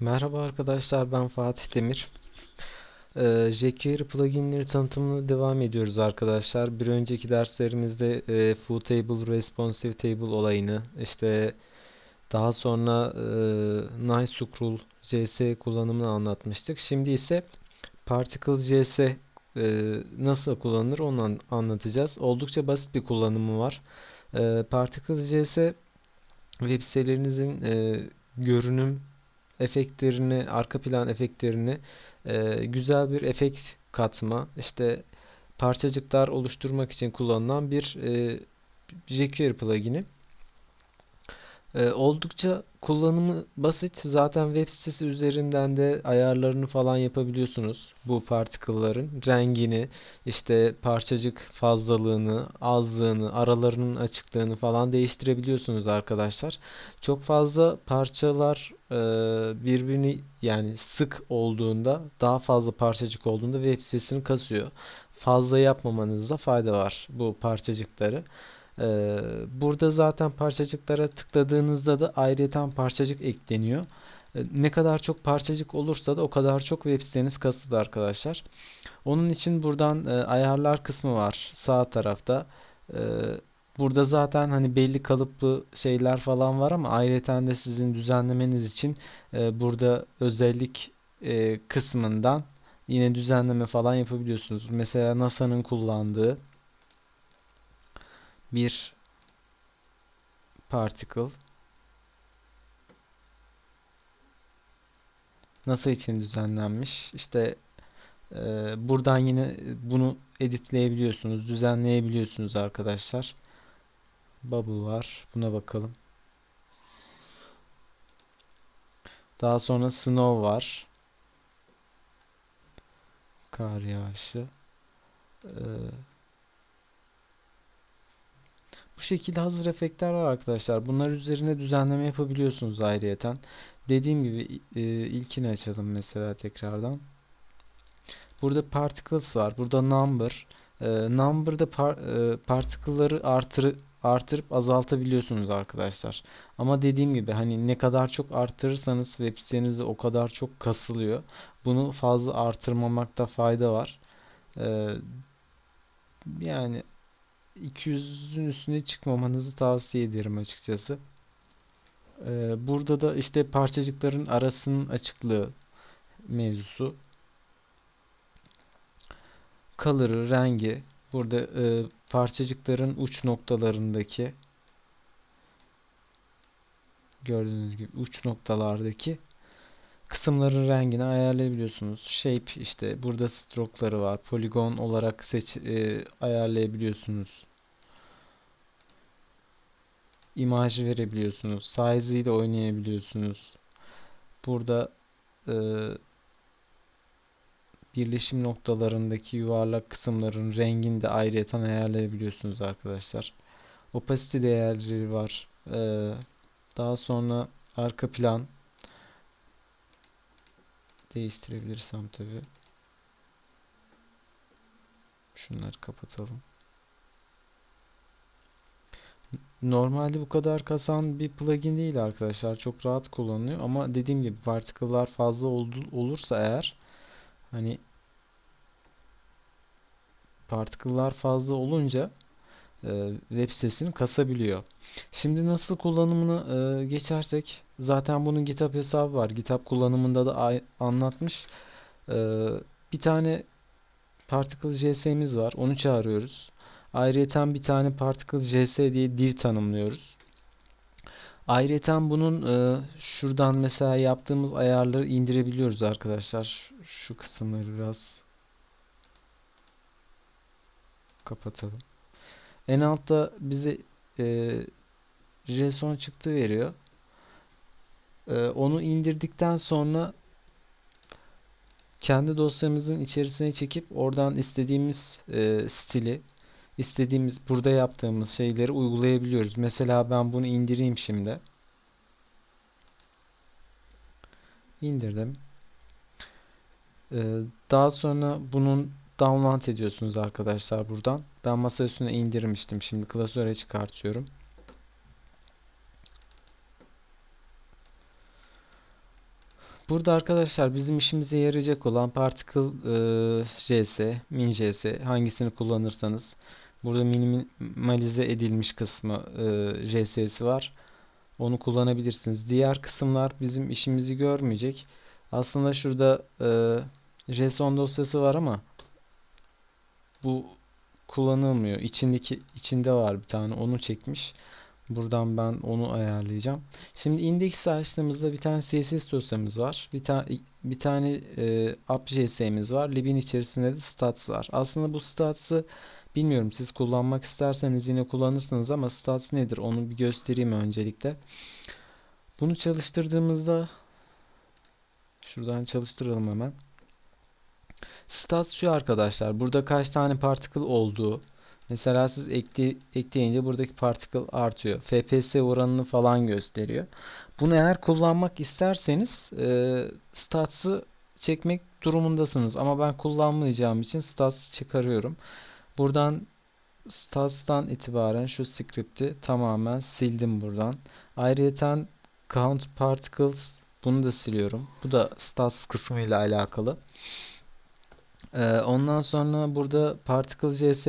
Merhaba arkadaşlar ben Fatih Demir. Ee, jQuery pluginleri tanıtımına devam ediyoruz arkadaşlar. Bir önceki derslerimizde e, Futable, Responsive Table olayını, işte daha sonra e, NiceScroll JS kullanımını anlatmıştık. Şimdi ise Particle JS e, nasıl kullanılır onu an- anlatacağız. Oldukça basit bir kullanımı var. E, Particle JS web sitelerinizin e, görünüm efektlerini, arka plan efektlerini e, güzel bir efekt katma, işte parçacıklar oluşturmak için kullanılan bir e, jQuery plugini. E, oldukça kullanımı basit. Zaten web sitesi üzerinden de ayarlarını falan yapabiliyorsunuz. Bu particle'ların rengini, işte parçacık fazlalığını, azlığını, aralarının açıklığını falan değiştirebiliyorsunuz arkadaşlar. Çok fazla parçalar e, birbirini yani sık olduğunda, daha fazla parçacık olduğunda web sitesini kasıyor. Fazla yapmamanızda fayda var bu parçacıkları. Ee, burada zaten parçacıklara tıkladığınızda da ayrıyeten parçacık ekleniyor. Ee, ne kadar çok parçacık olursa da o kadar çok web siteniz kasılı arkadaşlar. Onun için buradan e, ayarlar kısmı var sağ tarafta. Ee, burada zaten hani belli kalıplı şeyler falan var ama ayrıyeten de sizin düzenlemeniz için e, burada özellik e, kısmından yine düzenleme falan yapabiliyorsunuz. Mesela NASA'nın kullandığı bir particle NASA için düzenlenmiş. İşte e, buradan yine bunu editleyebiliyorsunuz, düzenleyebiliyorsunuz arkadaşlar. Bubble var. Buna bakalım. Daha sonra snow var. Kar yağışı. Ee, şekilde hazır efektler var arkadaşlar. Bunlar üzerine düzenleme yapabiliyorsunuz ayrıyeten. Dediğim gibi e, ilkini açalım mesela tekrardan. Burada particles var. Burada number. E, number'da par, e, particle'ları artırı, artırıp azaltabiliyorsunuz arkadaşlar. Ama dediğim gibi hani ne kadar çok artırırsanız web sitenizde o kadar çok kasılıyor. Bunu fazla artırmamakta fayda var. E, yani 200'ün üstüne çıkmamanızı tavsiye ederim açıkçası. E, burada da işte parçacıkların arasının açıklığı mevzusu. Color'ı, rengi. Burada e, parçacıkların uç noktalarındaki gördüğünüz gibi uç noktalardaki kısımların rengini ayarlayabiliyorsunuz. Shape işte burada stroke'ları var. Poligon olarak seç e, ayarlayabiliyorsunuz. İmaj verebiliyorsunuz. Size ile oynayabiliyorsunuz. Burada e, birleşim noktalarındaki yuvarlak kısımların rengini de ayrıyeten ayarlayabiliyorsunuz arkadaşlar. Opacity değerleri var. E, daha sonra arka plan değiştirebilirsem tabii. Şunları kapatalım. Normalde bu kadar kasan bir plugin değil arkadaşlar. Çok rahat kullanılıyor ama dediğim gibi particle'lar fazla olursa eğer hani particle'lar fazla olunca e, web sitesini kasabiliyor. Şimdi nasıl kullanımını e, geçersek zaten bunun GitHub hesabı var. GitHub kullanımında da anlatmış. E, bir tane Particle JS'miz var. Onu çağırıyoruz. Ayrıyeten bir tane Particle JS diye div tanımlıyoruz. Ayrıyeten bunun e, şuradan mesela yaptığımız ayarları indirebiliyoruz arkadaşlar. Şu kısımları biraz kapatalım. En altta bize e, JSON çıktı veriyor. E, onu indirdikten sonra kendi dosyamızın içerisine çekip oradan istediğimiz e, stili, istediğimiz burada yaptığımız şeyleri uygulayabiliyoruz. Mesela ben bunu indireyim şimdi. İndirdim. E, daha sonra bunun download ediyorsunuz arkadaşlar buradan. Ben masa üstüne indirmiştim. Şimdi klasöre çıkartıyorum. Burada arkadaşlar bizim işimize yarayacak olan Particle e, JS, Min JS hangisini kullanırsanız burada minimalize edilmiş kısmı e, JS'si var. Onu kullanabilirsiniz. Diğer kısımlar bizim işimizi görmeyecek. Aslında şurada e, JSON dosyası var ama bu kullanılmıyor. İçindeki içinde var bir tane onu çekmiş. Buradan ben onu ayarlayacağım. Şimdi index açtığımızda bir tane CSS dosyamız var. Bir tane bir tane e, app.js'imiz var. Lib'in içerisinde de stats var. Aslında bu stats'ı bilmiyorum siz kullanmak isterseniz yine kullanırsınız ama stats nedir onu bir göstereyim öncelikle. Bunu çalıştırdığımızda şuradan çalıştıralım hemen. Stats şu arkadaşlar. Burada kaç tane particle olduğu. Mesela siz ekle, ekleyince buradaki particle artıyor. FPS oranını falan gösteriyor. Bunu eğer kullanmak isterseniz e, stats'ı çekmek durumundasınız. Ama ben kullanmayacağım için stats çıkarıyorum. Buradan stats'tan itibaren şu script'i tamamen sildim buradan. Ayrıca count particles bunu da siliyorum. Bu da stats kısmıyla alakalı. Ee, ondan sonra burada particle js,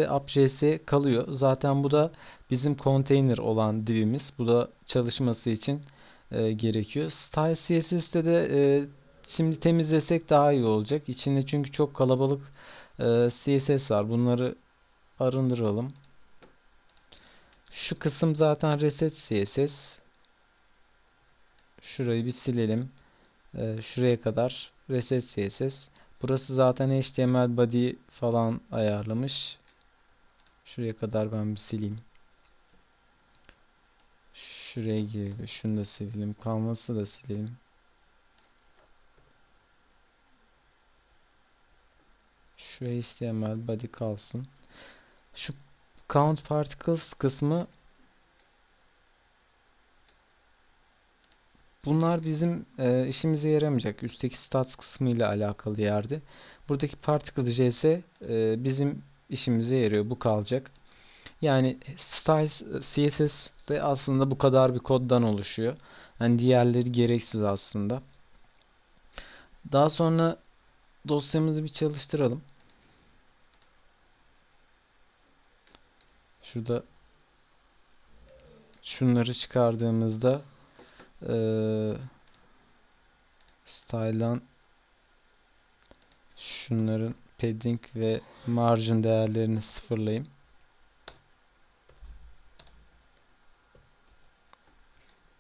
kalıyor. Zaten bu da bizim container olan divimiz. Bu da çalışması için e, gerekiyor. Style CSS'te de e, şimdi temizlesek daha iyi olacak. İçinde çünkü çok kalabalık e, CSS var. Bunları arındıralım. Şu kısım zaten reset CSS. Şurayı bir silelim. Şuraya kadar reset CSS. Burası zaten HTML body falan ayarlamış. Şuraya kadar ben bir sileyim. Şuraya gibi. Şunu da silelim. Kalması da silelim. Şu HTML body kalsın. Şu count particles kısmı Bunlar bizim e, işimize yaramayacak. Üstteki stats kısmı ile alakalı yerde. Buradaki particle js e, bizim işimize yarıyor. Bu kalacak. Yani style CSS de aslında bu kadar bir koddan oluşuyor. Yani diğerleri gereksiz aslında. Daha sonra dosyamızı bir çalıştıralım. Şurada şunları çıkardığımızda ee, style'dan şunların padding ve margin değerlerini sıfırlayayım.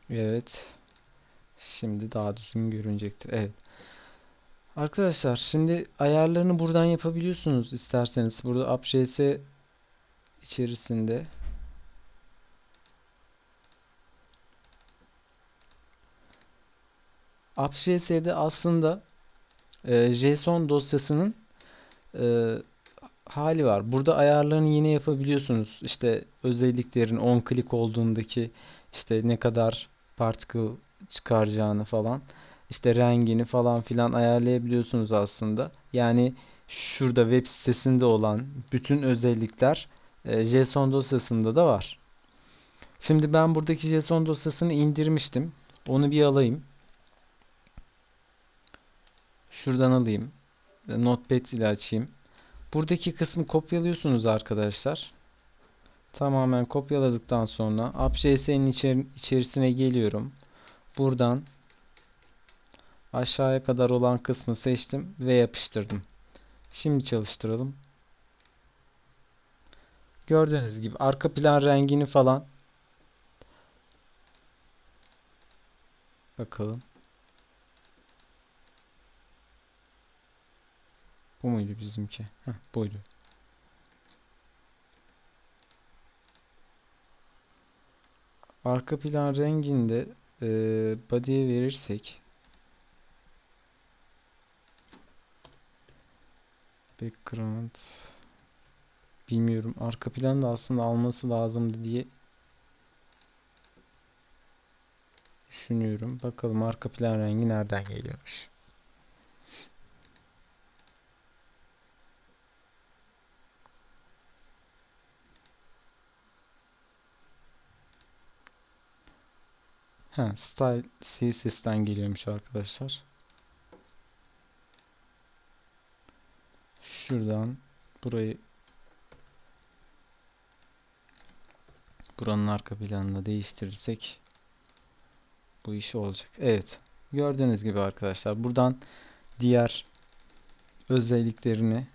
Evet. Şimdi daha düzgün görünecektir. Evet. Arkadaşlar şimdi ayarlarını buradan yapabiliyorsunuz isterseniz. Burada app.js içerisinde app.js'de aslında e, JSON dosyasının e, hali var. Burada ayarlarını yine yapabiliyorsunuz. İşte özelliklerin on click olduğundaki işte ne kadar particle çıkaracağını falan. İşte rengini falan filan ayarlayabiliyorsunuz aslında. Yani şurada web sitesinde olan bütün özellikler e, JSON dosyasında da var. Şimdi ben buradaki JSON dosyasını indirmiştim. Onu bir alayım. Şuradan alayım. Notepad ile açayım. Buradaki kısmı kopyalıyorsunuz arkadaşlar. Tamamen kopyaladıktan sonra app.js'nin içer içerisine geliyorum. Buradan aşağıya kadar olan kısmı seçtim ve yapıştırdım. Şimdi çalıştıralım. Gördüğünüz gibi arka plan rengini falan bakalım. Bu muydu bizimki? Heh, buydu. Arka plan renginde e, body'ye verirsek background bilmiyorum. Arka plan da aslında alması lazımdı diye düşünüyorum. Bakalım arka plan rengi nereden geliyormuş. He, style CSS'den geliyormuş arkadaşlar. Şuradan burayı buranın arka planını değiştirirsek bu iş olacak. Evet. Gördüğünüz gibi arkadaşlar buradan diğer özelliklerini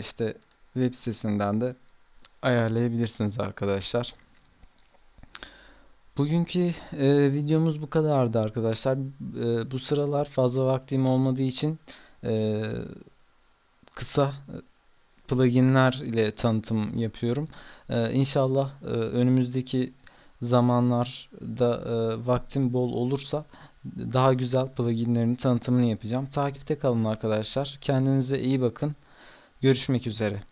işte web sitesinden de ayarlayabilirsiniz arkadaşlar. Bugünkü eee, videomuz bu kadardı arkadaşlar. Eee, bu sıralar fazla vaktim olmadığı için eee, kısa e, pluginler ile tanıtım yapıyorum. Eee inşallah eee, önümüzdeki zamanlarda eee, vaktim bol olursa daha güzel pluginlerin tanıtımını yapacağım. Takipte kalın arkadaşlar. Kendinize iyi bakın. Görüşmek üzere.